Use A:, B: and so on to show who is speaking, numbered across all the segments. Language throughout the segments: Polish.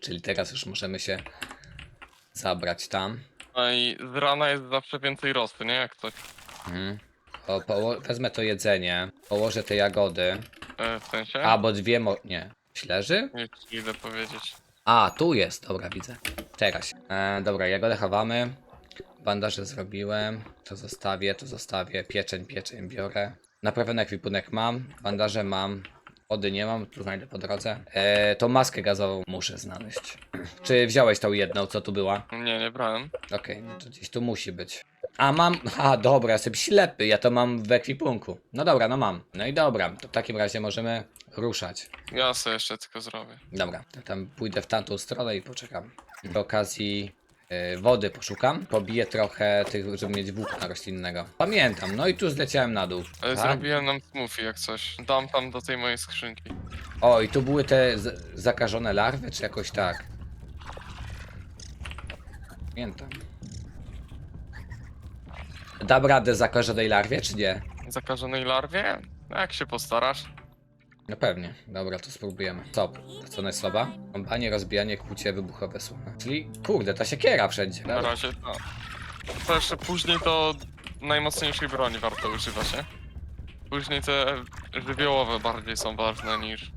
A: Czyli teraz już możemy się zabrać tam.
B: No i z rana jest zawsze więcej rosy, nie? Jak coś.
A: Mhm. O, poło- wezmę to jedzenie, położę te jagody.
B: E, w sensie?
A: A, bo dwie mo... nie. Śleży?
B: Nie ci idę powiedzieć.
A: A, tu jest, dobra, widzę. Teraz. E, dobra, jagodę chowamy. Bandaże zrobiłem. To zostawię, to zostawię. Pieczeń, pieczeń biorę. Naprawiony ekwipunek mam. Bandaże mam. Wody nie mam, tu znajdę po drodze. E, tą maskę gazową muszę znaleźć. Czy wziąłeś tą jedną, co tu była?
B: Nie, nie brałem.
A: Okej, no to gdzieś tu musi być. A mam. A dobra, jestem ślepy, ja to mam w ekwipunku. No dobra, no mam. No i dobra, to w takim razie możemy ruszać.
B: Ja sobie jeszcze tylko zrobię.
A: Dobra, to tam pójdę w tamtą stronę i poczekam. Przy okazji wody poszukam. Pobiję trochę tych, żeby mieć włókna roślinnego. Pamiętam, no i tu zleciałem na dół.
B: Ale
A: Tak?
B: zrobiłem nam smoothie jak coś. Dam tam do tej mojej skrzynki.
A: O, i tu były te zakażone larwy, czy jakoś tak? Pamiętam. Dam radę zakażonej larwie, czy nie?
B: Zakażonej larwie? No jak się postarasz?
A: No pewnie. Dobra, to spróbujemy. Co? Co najsłaba? Kąpanie, rozbijanie, kłucie, wybuchowe słowa. Czyli, kurde, ta siekiera wszędzie.
B: Na razie to. To jeszcze później to najmocniejszej broni warto używać, nie? Później te żywiołowe bardziej są ważne niż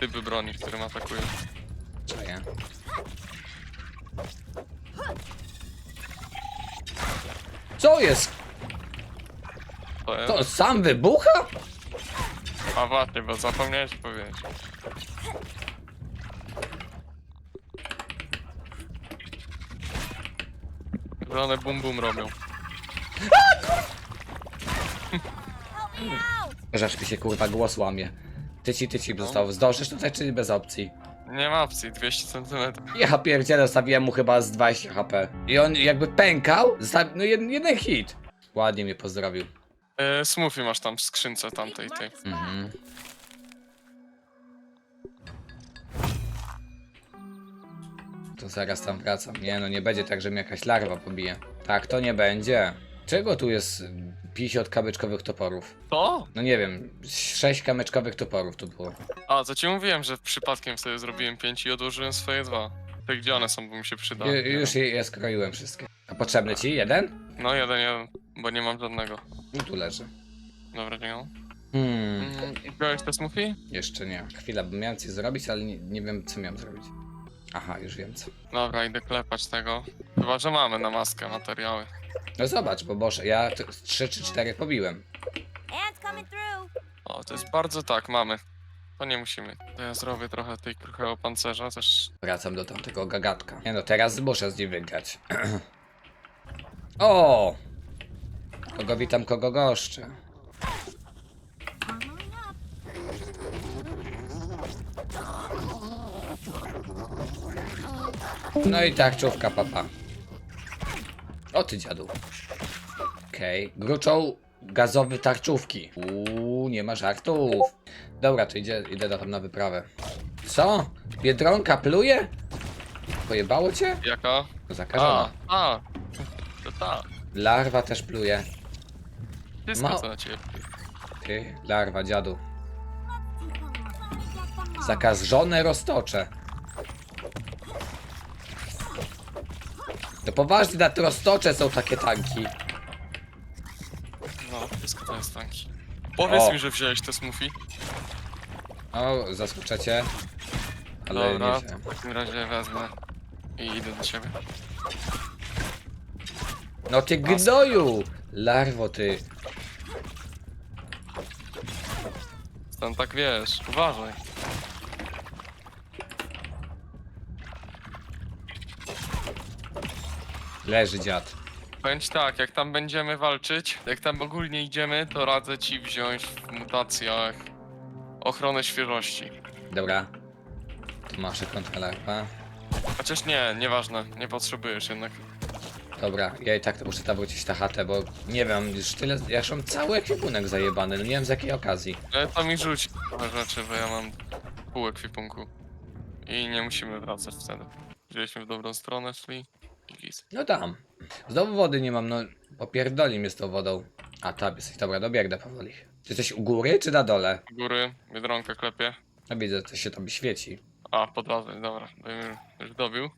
B: typy broni, którym atakują.
A: Co jest?
B: To jest...
A: To sam wybucha?
B: A właśnie, bo zapomniałeś powiedzieć. Że one bum bum robią.
A: Żaż mi się kurwa głos łamie. Tyci, tyci został. Zdążysz tutaj, czy bez opcji?
B: Nie ma opcji, 200 cm.
A: Ja pierdzielę, stawiłem mu chyba z 20 HP. I on jakby pękał, no jeden, jeden hit. Ładnie mnie pozdrowił.
B: E, smoothie masz tam w skrzynce tamtej tej.
A: Mhm. To zaraz tam wracam. Nie no, nie będzie tak, że mnie jakaś larwa pobije. Tak, to nie będzie. Czego tu jest 50 kamyczkowych toporów?
B: To?
A: No nie wiem, 6 kamyczkowych toporów tu było.
B: A, to ci mówiłem, że przypadkiem sobie zrobiłem 5 i odłożyłem swoje dwa. Te gdzie one są, bo mi się przyda.
A: Ju, już je, je skroiłem wszystkie. A potrzebny ci jeden?
B: No jeden, jeden, bo nie mam żadnego.
A: No tu leży.
B: Dobra, dziękuję.
A: Hmm,
B: Mm, Wziąłeś te smoothie?
A: jeszcze nie. Chwila, bo miałem coś zrobić, ale nie, nie wiem co miałem zrobić. Aha, już wiem co.
B: Dobra, idę klepać tego. Chyba, że mamy na maskę materiały.
A: No zobacz, bo Boże, ja 3 czy 4 pobiłem.
C: Ants coming through.
B: O, to jest bardzo tak, mamy. To nie musimy. To ja zrobię trochę tej kruchego pancerza też.
A: Wracam do tamtego gagatka. Nie no, teraz muszę z nim wygrać. o! Kogo witam, kogo goszczę. No i tak, czołówka papa. O ty dziadu. Okej, gruczą gazowy tarczówki. Uuu, nie ma żartów. Dobra, to idzie, idę tam na wyprawę. Co? Biedronka pluje? Pojebało cię?
B: Jaka?
A: Zakażona.
B: A, a. To ta.
A: Larwa też pluje.
B: Wszystko
A: Ma-
B: co na ciebie.
A: Ty, larwa, dziadu. Zakażone roztocze. To poważnie, na roztocze są takie tanki.
B: To jest tanki. Powiedz
A: O.
B: mi, że wziąłeś te smoothie.
A: O, zaskoczecie. Ale
B: Dobra,
A: nie
B: to
A: wiem.
B: w takim razie wezmę i idę do ciebie.
A: No ty gnoju! Larwo ty.
B: Tam tak wiesz, uważaj.
A: Leży dziad.
B: Powiem ci tak, jak tam będziemy walczyć, jak tam ogólnie idziemy, to radzę ci wziąć w mutacjach ochronę świeżości.
A: Dobra. Tu masz kontralarwa.
B: Chociaż nie, nieważne, nie potrzebujesz jednak.
A: Dobra, ja i tak muszę tam wrócić na chatę, bo nie wiem, już tyle, ja już mam cały ekwipunek zajebany, no nie wiem z jakiej okazji.
B: Ale to mi rzuci trochę rzeczy, bo ja mam pół ekwipunku. I nie musimy wracać wtedy. Wzięliśmy w dobrą stronę, szli.
A: No tam. Znowu wody nie mam, no popierdoli mnie z tą wodą. A tam jesteś, dobra, dobiegnę powoli. Ty jesteś u góry czy na dole?
B: U góry, biedronkę klepie.
A: No widzę, to się tam świeci.
B: A, podlazłeś, dobra. Bym Już dobił.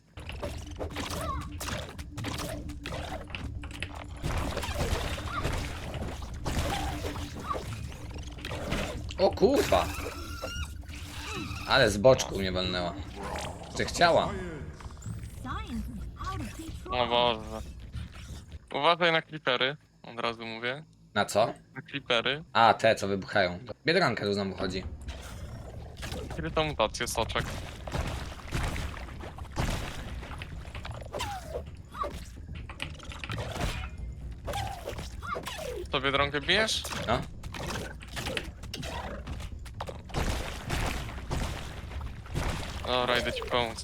A: O kurwa! Ale z boczku mnie walnęła. Czy chciała?
B: O Boże. Uważaj na creepery. Od razu mówię.
A: Na co?
B: Na creepery.
A: A, te co wybuchają. Biedronka tu znowu chodzi.
B: Kryta mutację, soczek. To biedronkę bijesz?
A: No.
B: Dobra, idę ci pomóc.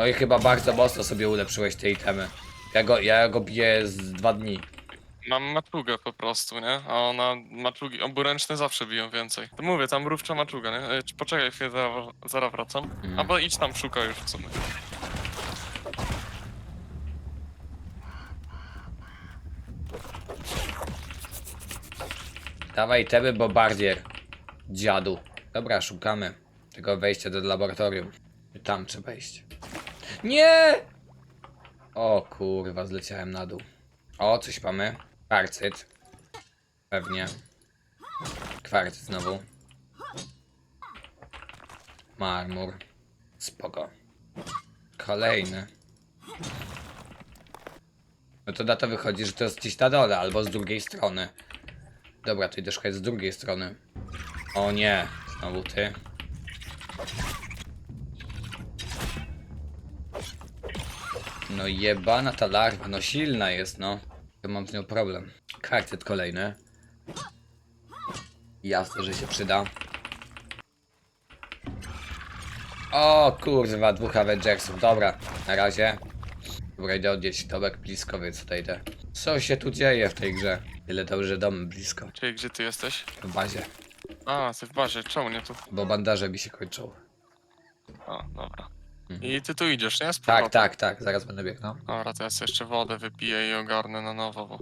A: Oj, chyba bardzo mocno sobie ulepszyłeś te itemy. Ja go, ja go biję z dwa dni.
B: Mam maczugę po prostu, nie? A ona, maczugi oburęczne zawsze biją więcej. To mówię, tam mrówcza maczuga, nie? E, czy- Poczekaj chwilę, zaraz, zaraz wracam.
A: Mhm.
B: Albo idź tam, szukaj już w sumie.
A: Dawaj itemy, bo bardzier. Dziadu. Dobra, szukamy tego wejścia do laboratorium. I Tam trzeba iść. Nie! O kurwa, zleciałem na dół. O, coś mamy. Kwarcyt. Pewnie. Kwarcyt znowu. Marmur. Spoko. Kolejny. No to na to wychodzi, że to jest gdzieś na dole, albo z drugiej strony. Dobra, to idę szukać z drugiej strony. O nie, znowu ty. No jebana ta larwa, no silna jest, no. To mam z nią problem. Kartet kolejny. Jasne, że się przyda. O kurwa, dwóch Avengersów, dobra, na razie. Dobra, idę odnieść domek blisko, więc tutaj idę. Co się tu dzieje w tej grze? Tyle dobrze dom blisko,
B: Czyli gdzie ty jesteś?
A: w bazie.
B: A, ty w bazie, czemu nie tu?
A: Bo bandaże mi się kończą.
B: A, dobra.
A: Mhm.
B: I ty tu idziesz, nie? Z
A: Tak,
B: powrotem.
A: tak, tak, zaraz będę biegnął.
B: Dobra, to ja sobie jeszcze wodę wypiję i ogarnę na nowo, bo...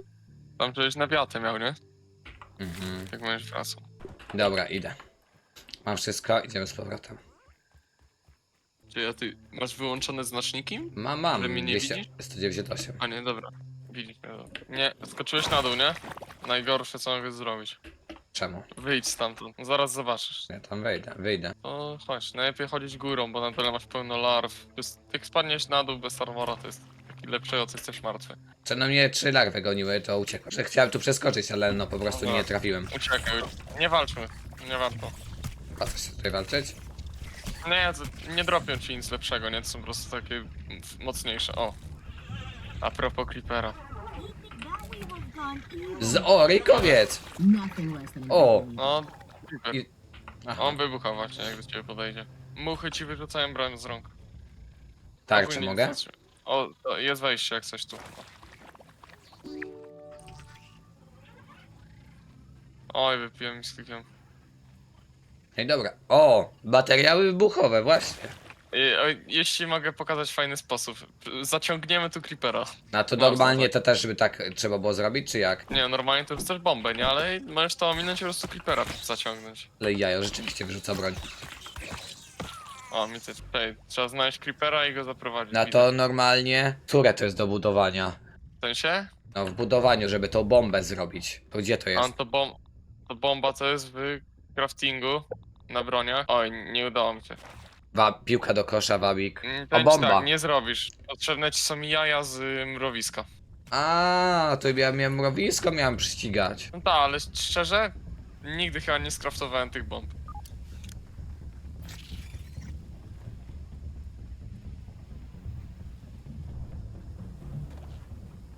B: Tam przecież na wiatę miał, nie?
A: Mhm.
B: Jak będziesz wracał.
A: Dobra, idę. Mam wszystko, idziemy z powrotem.
B: Czy ja ty masz wyłączone znaczniki?
A: Mam, mam.
B: Mnie nie
A: 200,
B: widzisz?
A: 198.
B: A nie, dobra. Widzisz mnie, dobra. Nie, skoczyłeś na dół, nie? Najgorsze co mogę zrobić.
A: Czemu?
B: Wyjdź stamtąd, zaraz zobaczysz.
A: Ja tam wejdę, wyjdę.
B: To chodź, najlepiej chodzić górą, bo na dole masz pełno larw. To jest- Jak spadniesz na dół bez armora, to jest taki lepszego, jesteś martwy.
A: Co na mnie trzy larwy goniły, to uciekłem. Że chciałem tu przeskoczyć, ale no po prostu nie trafiłem.
B: Uciekaj, nie walczmy, nie warto.
A: Po co się tutaj walczyć?
B: Nie, nie dropią ci nic lepszego, nie? To są po prostu takie mm, mocniejsze. O. A propos Creepera.
A: Z o, rykowiec! O!
B: No.
A: I- Aha,
B: On wybucha właśnie, jak do ciebie podejdzie. Muchy ci wyrzucają broń z rąk.
A: tarczę
B: Ogólnie
A: mogę?
B: O, to jest wejście jak coś tu. Oj, wypiłem mi z klikiem.
A: Ej, dobra. O! Materiały wybuchowe, właśnie.
B: Oj, Jeśli mogę pokazać fajny sposób. Zaciągniemy tu Creepera.
A: A to
B: No,
A: normalnie
B: tak.
A: to też by tak trzeba było zrobić, czy jak?
B: Nie, normalnie to rzucasz bombę, nie? Ale możesz to ominąć i po prostu Creepera zaciągnąć.
A: Ale jajo rzeczywiście wyrzuca broń.
B: O, mi też. Ej, trzeba znaleźć Creepera i go zaprowadzić.
A: Na to normalnie... Które to jest do budowania?
B: W sensie?
A: No w budowaniu, żeby tą bombę zrobić. To gdzie to
B: A
A: jest?
B: to, bom to bomba to jest w craftingu na broniach. Oj, nie udało mi się.
A: Wa piłka do kosza, wabik.
B: Mm,
A: O,
B: powiem ci
A: bomba.
B: Tak, nie zrobisz. Potrzebne ci są jaja z y, mrowiska.
A: A, to ja miałem mrowisko, miałem przyścigać.
B: No tak, ale szczerze, nigdy chyba nie skraftowałem tych bomb.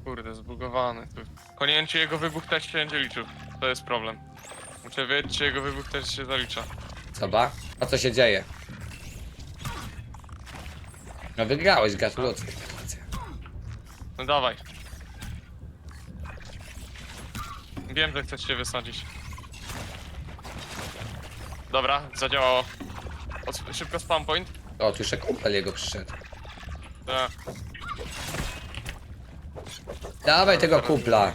B: Kurde, zbugowany. Tu. Ci jego wybuch też się będzie liczył. To jest problem. Muszę wiedzieć, czy jego wybuch też się zalicza.
A: Zobacz, a co się dzieje? No wygrałeś, gratulacje.
B: No dawaj. Wiem, że chcesz się wysadzić. Dobra, zadziałało. Od, szybko spam point.
A: O, tu jeszcze kumpel jego przyszedł.
B: Tak.
A: Dawaj tego kupla.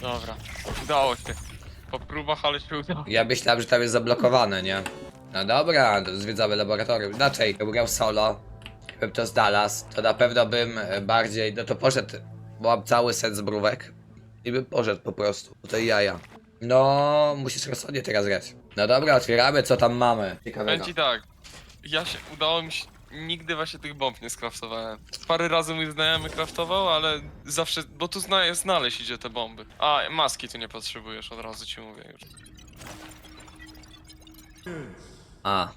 B: Dobra, udało się. Po próbach, ale się udało.
A: Ja myślałem, że tam jest zablokowane, nie? No dobra, to zwiedzamy laboratorium. Inaczej, gdybym grał solo, bym to znalazł, to na pewno bym e, bardziej, no to poszedł, bo mam cały set zbrówek i bym poszedł po prostu. To i jaja. No, musisz rozsądnie teraz grać. No dobra, otwieramy, co tam mamy. Ciekawego.
B: Powiem ci tak, ja się, udało mi się, nigdy właśnie tych bomb nie skraftowałem. Parę razy mój znajomy kraftował, ale zawsze, bo tu zna, znaleźć idzie te bomby. A, maski tu nie potrzebujesz, od razu ci mówię już.
A: A.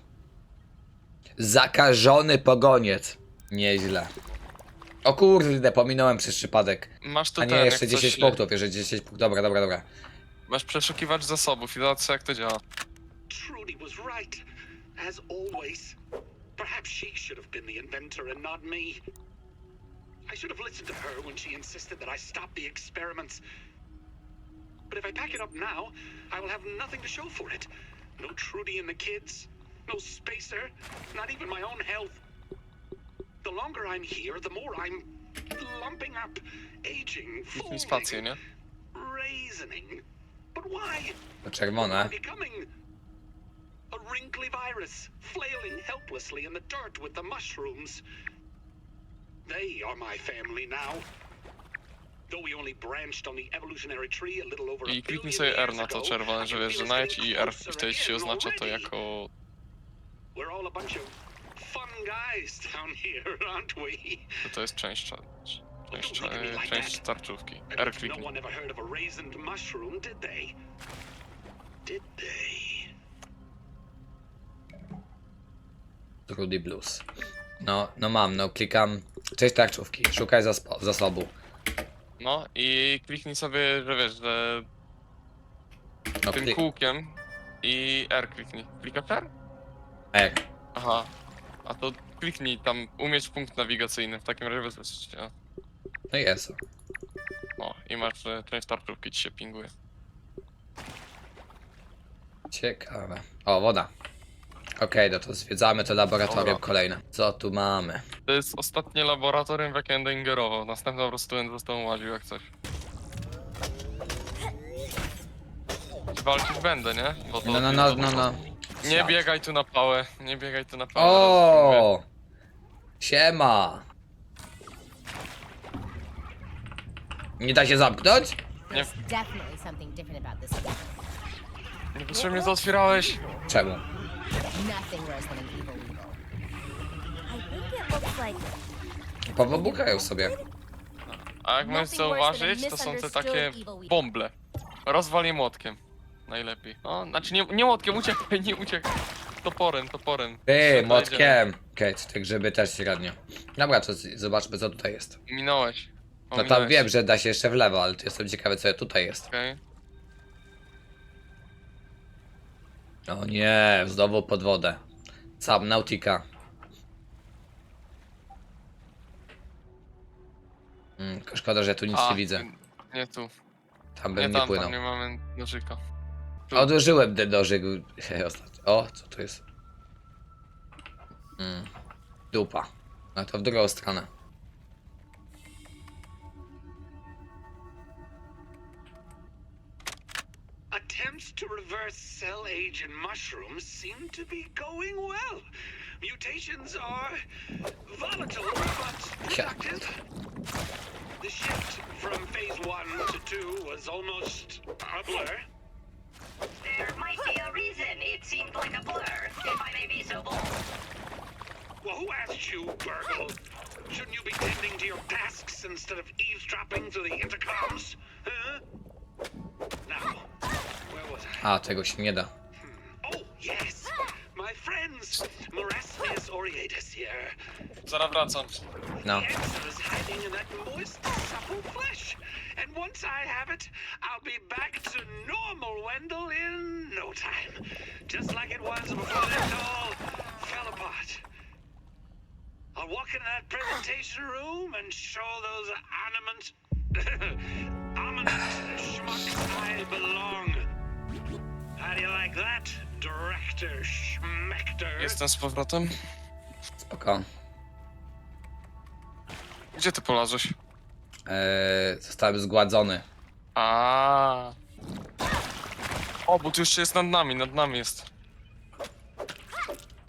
A: Zakażony pogoniec. Nieźle. O kurde, pominąłem przez przypadek.
B: Masz tu
A: A nie,
B: ten,
A: jeszcze
B: jak coś-
A: 10 punktów, jeszcze 10 punktów. Dobra, dobra, dobra.
B: Masz przeszukiwacz zasobów i zobaczysz jak to działa.
D: Trudy was right, as always. Perhaps she should have been the inventor and not me. I should have listened to her when she insisted that I stop the experiments. But if I pack it up now, I will have nothing to show for it. No Trudy and the kids, no spacer, not even my own health. The longer I'm here, the more I'm lumping up, aging,
B: Kliknij spację,
D: folding,
B: nie?
D: raisening. But why?
A: To czerwone.
D: becoming a wrinkly virus, flailing helplessly in the dirt with the mushrooms. They are my family now. Though we only branched on the evolutionary tree a little over a
B: I kliknij
D: billion
B: sobie R
D: years
B: na to
D: ago,
B: czerwone,
D: I
B: że
D: can
B: wiesz, że
D: feel getting
B: i R
D: closer
B: wtedy ci
D: again
B: oznacza to
D: already.
B: jako...
D: We're all a bunch of fun guys down here, aren't we?
B: że to jest część, część,
D: Don't look at me like
B: część
D: that.
B: tarczówki. R
D: no one ever heard of a raisined mushroom, did they? Did they?
A: Rudy Blues. No, no mam, no klikam. Cześć tarczówki, szukaj zaspo- zasobu.
B: No i kliknij sobie, że wiesz, że
A: No
B: tym
A: klik.
B: kółkiem i R kliknij. Klikasz R?
A: R.
B: Aha. A to kliknij tam umieć punkt nawigacyjny, w takim razie wysłać. O,
A: No jest.
B: o i masz e, część tarczówki ci się pinguje.
A: Ciekawe. O, woda. Okej, no to zwiedzamy to laboratorium
B: Dobra.
A: kolejne. Co tu mamy?
B: To jest ostatnie laboratorium, w jakie będę ingerował. Następny po prostu będę został łaził jak coś. Walczyć będę, nie? Bo to
A: No, no, no, no, no.
B: Nie biegaj tu na pałę, nie biegaj tu na pałę.
A: O! Siema! Nie da się zamknąć?
B: Nie.
E: There's definitely something different about this guy.
B: Niepotrzebnie to otwierałeś.
A: Czemu?
E: Nothing worse than an evil weevil.
C: I think it looks like
A: Powybuchają sobie.
B: A jak możesz zauważyć, to są te takie bąble. Rozwal je młotkiem. Najlepiej. O, znaczy nie, nie młotkiem, uciekaj, nie uciekaj. Toporem, toporem.
A: Ty,
B: Szybko jedziemy.
A: młotkiem. Okej, okay, te grzyby też średnio. Dobra, to z- zobaczmy co tutaj jest.
B: Minąłeś.
A: No tam wiem, że da się jeszcze w lewo, ale to jestem ciekawy co tutaj jest.
B: Okej.
A: O nie, znowu pod wodę. Sam Nautica. Mm, szkoda, że tu nic
B: A,
A: nie widzę.
B: Nie tu.
A: Tam
B: Nie
A: bym nie
B: tam,
A: płynął.
B: tam nie mamy nożyka.
A: Odłożyłem ten nożyk. O, co to jest? Mm. Dupa. No to w drugą stronę.
D: Attempts to reverse cell age in mushrooms seem to be going well. Mutations are volatile but productive. The shift from phase one to two was almost a blur.
F: Like a blur, if I may be so bold.
D: Well, who asked you, Burgle? Shouldn't you be tending to your tasks instead of eavesdropping through the intercoms? Huh? Now, where was I?
A: A, tego się nie da. Hmm.
D: Oh, yes! My friends! Marasmius aureatus here.
B: Zaraz wracam.
A: No.
D: The answer is hiding in that moist, supple flesh. And once I have it, I'll be back to normal Wendell in no time. Just like it was before this all fell apart. I'll walk into that presentation room and show those animate, ominous schmucks I belong. How do you like that, Director Schmechter?
B: Jestem z powrotem.
A: Spoko.
B: Gdzie ty polazłeś?
A: Eee, zostałem zgładzony.
B: A. O, bo tu jeszcze jest nad nami, nad nami jest.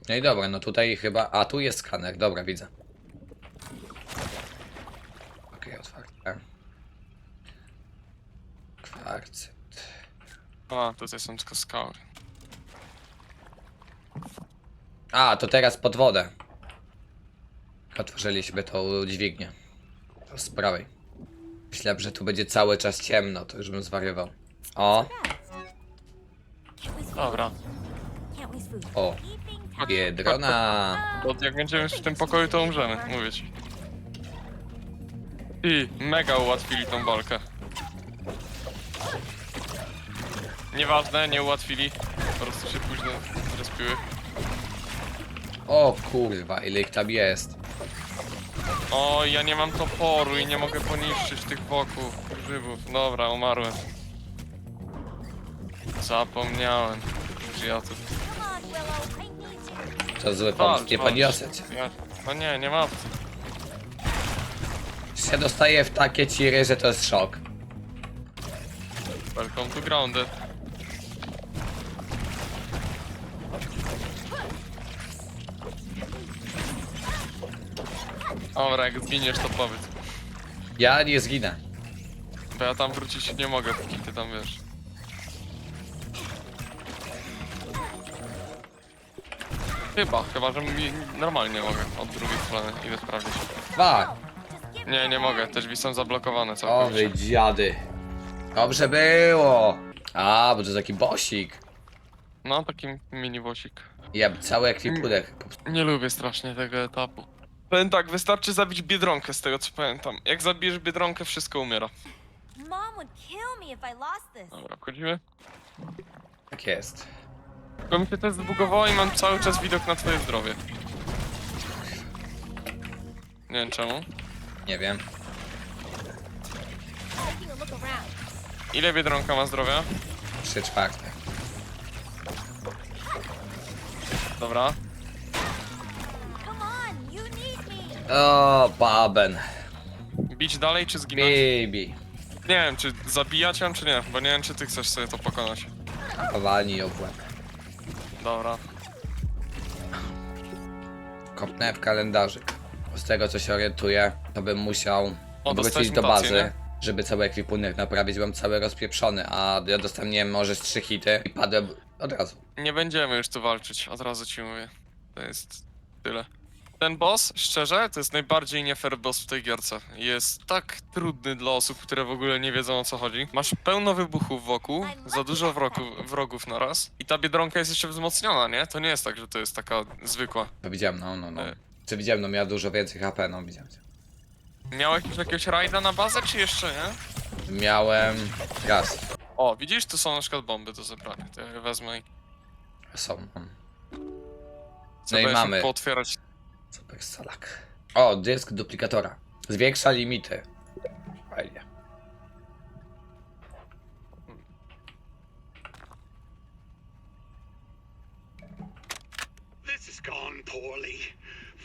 A: No i dobra, no tutaj chyba... A, tu jest skaner, dobra, widzę. Okej, otwarte. Kwarcyt.
B: A, tutaj są tylko skały.
A: A, to teraz pod wodę. Otworzyliśmy tą dźwignię. To z prawej. Myślałem, że tu będzie cały czas ciemno, to już bym zwariował. O.
B: Dobra.
A: O, biedrona.
B: Bo jak będziemy już w tym pokoju, to umrzemy, mówię ci. I mega ułatwili tą walkę. Nieważne, nie ułatwili. Po prostu się późno zrespiły.
A: O kurwa, ile ich tam jest.
B: O, ja nie mam toporu i nie mogę poniszczyć tych wokół grzybów. Dobra, umarłem. Zapomniałem, że ja tu...
C: Come on, Willow. I need you.
A: To zły pomysł, nie cię.
B: Ja... No nie, nie ma opcji.
A: Się dostaję w takie ciry, że to jest szok.
B: Welcome to grounded. Dobra, jak zginiesz to powiedz.
A: Ja nie zginę.
B: Bo ja tam wrócić nie mogę, póki ty tam wiesz. Chyba, chyba, że mi normalnie mogę od drugiej strony. Idę sprawdzić.
C: Give
B: Nie, nie mogę, te drzwi są zablokowane
A: O
B: całkowicie.
A: wy dziady. Dobrze było. A, bo to jest taki bosik.
B: No, taki mini wosik.
A: Ja cały ekwipunek.
B: Nie lubię strasznie tego etapu. Powiem tak, wystarczy zabić Biedronkę z tego co pamiętam. Jak zabijesz Biedronkę, wszystko umiera.
C: Mom would kill me if I lost this.
B: Dobra, wchodzimy.
A: Tak jest.
B: Tylko mi się też zbugowało i mam cały czas widok na twoje zdrowie. Nie wiem czemu.
A: Nie wiem.
E: Taking a look around.
B: Ile Biedronka ma zdrowia?
A: Trzy czwarte.
B: Dobra.
A: O, baben.
B: Bić dalej czy zginąć?
A: Baby.
B: Nie wiem, czy zabijać ją, czy nie, bo nie wiem, czy ty chcesz sobie to pokonać.
A: Walnij ją w łeb.
B: Dobra.
A: Kopnę w kalendarzyk. Z tego co się orientuję, to bym musiał
B: O,
A: wrócić do
B: mutację,
A: bazy,
B: nie?
A: żeby cały ekwipunek naprawić. Byłem cały rozpieprzony, a ja dostałem, nie wiem, może z trzy hity i padłem od razu.
B: Nie będziemy już tu walczyć, od razu ci mówię. To jest tyle. Ten boss, szczerze, to jest najbardziej nie fair boss w tej gierce. Jest tak trudny dla osób, które w ogóle nie wiedzą o co chodzi. Masz pełno wybuchów wokół, za dużo wrogów, wrogów na raz. I ta biedronka jest jeszcze wzmocniona, nie? To nie jest tak, że to jest taka zwykła.
A: To widziałem, no, no, no.
B: E.
A: Czy widziałem, no miała dużo więcej HP, no widziałem.
B: Miałeś już jakiegoś rajda na bazę, czy jeszcze nie?
A: Miałem raz.
B: O, widzisz, tu są na przykład bomby do zebrania. To ja je wezmę i
A: Są. no. No i mamy.
B: pootwierać.
A: Super salak. O, dysk duplikatora. Zwiększa limity. Fajnie.
D: This has gone poorly.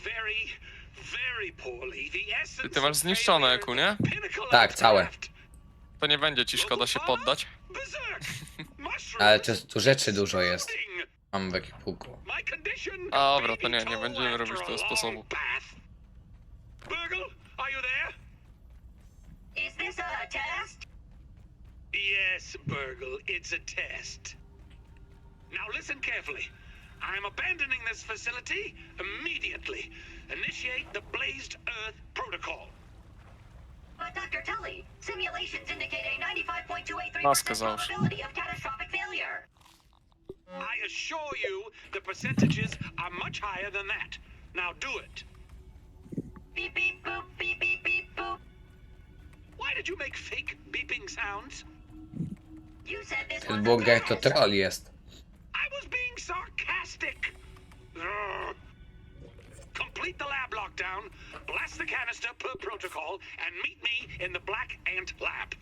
D: Very, very poorly. The essence
B: Ty masz zniszczone, Eku, nie?
A: Tak, całe.
B: To nie będzie ci szkoda się poddać.
A: Ale tu, tu rzeczy dużo jest.
D: Exploding!
A: Mam w ekipuku.
D: My condition
B: A, dobra,
D: may
B: to
D: be
B: nie, nie
D: told
B: będziemy robić
D: after
B: tego
D: a long
B: sposobu.
D: Burgle, are you there?
F: Is this a test?
D: Yes, Burgle, it's a test. Now listen carefully. I'm abandoning this facility immediately. Initiate the Blazed Earth Protocol.
F: Uh, but Dr. Tully, simulations indicate a 95.283% probability of catastrophic failure.
D: I assure you the percentages are much higher than that. Now do it.
F: Beep beep boop, beep beep beep boop.
D: Why did you make fake beeping sounds?
F: You said this was
A: Ten
F: a
A: burger to
F: test.
A: troll jest.
D: I was being sarcastic. Ugh. Complete the lab lockdown, blast the canister per protocol, and meet me in the Black Ant Lab.